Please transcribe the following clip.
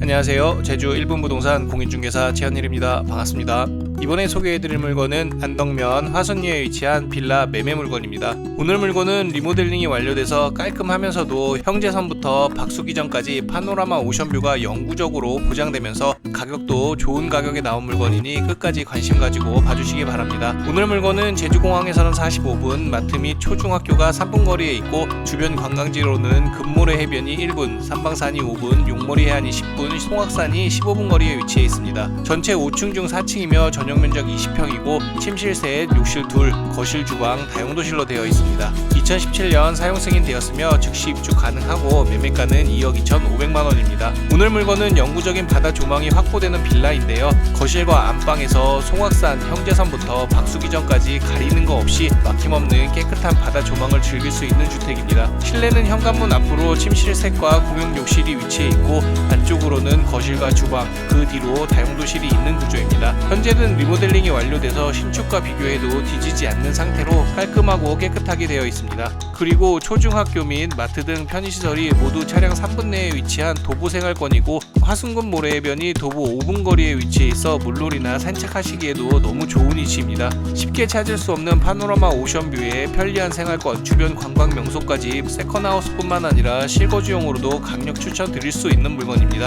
안녕하세요. 제주 1분 부동산 공인중개사 최현일입니다. 반갑습니다. 이번에 소개해드릴 물건은 안덕면 화순리에 위치한 빌라 매매 물건입니다. 오늘 물건은 리모델링이 완료돼서 깔끔하면서도 형제선부터 박수기전까지 파노라마 오션뷰가 영구적으로 보장되면서 가격도 좋은 가격에 나온 물건이니 끝까지 관심 가지고 봐주시기 바랍니다. 오늘 물건은 제주공항에서는 45분, 마트 및 초중학교가 3분 거리에 있고 주변 관광지로는 금모래 해변이 1분, 삼방산이 5분, 용머리 해안이 10분, 송악산이 15분 거리에 위치해 있습니다. 전체 5층 중 4층이며 전용 면적 20평이고 침실 셋, 욕실 둘, 거실 주방, 다용도실로 되어 있습니다. 2017년 사용 승인되었으며 즉시 입주 가능하고 매매가는 2억 2,500만 원입니다. 오늘 물건은 영구적인 바다 조망이 확보되는 빌라인데요. 거실과 안방에서 송악산 형제선부터 박수기전까지 가리는 거 없이 막힘없는 깨끗한 바다 조망을 즐길 수 있는 주택입니다. 실내는 현관문 앞으로 침실 셋과 공용 욕실이 위치해 있고 안쪽으로는 거실과 주방, 그 뒤로 다용도실이 있는 구조입니다. 현재는 리모델링이 완료돼서 신축과 비교해도 뒤지지 않는 상태로 깔끔하고 깨끗하게 되어 있습니다. 그리고 초중학교 및 마트 등 편의시설이 모두 차량 3분 내에 위치한 도보 생활권이고 화순군 모래해변이 도보 5분 거리에 위치해 있어 물놀이나 산책하시기에도 너무 좋은 위치입니다. 쉽게 찾을 수 없는 파노라마 오션뷰에 편리한 생활권, 주변 관광 명소까지 세컨하우스뿐만 아니라 실거주용으로도 강력 추천드릴 수 있는 물건입니다.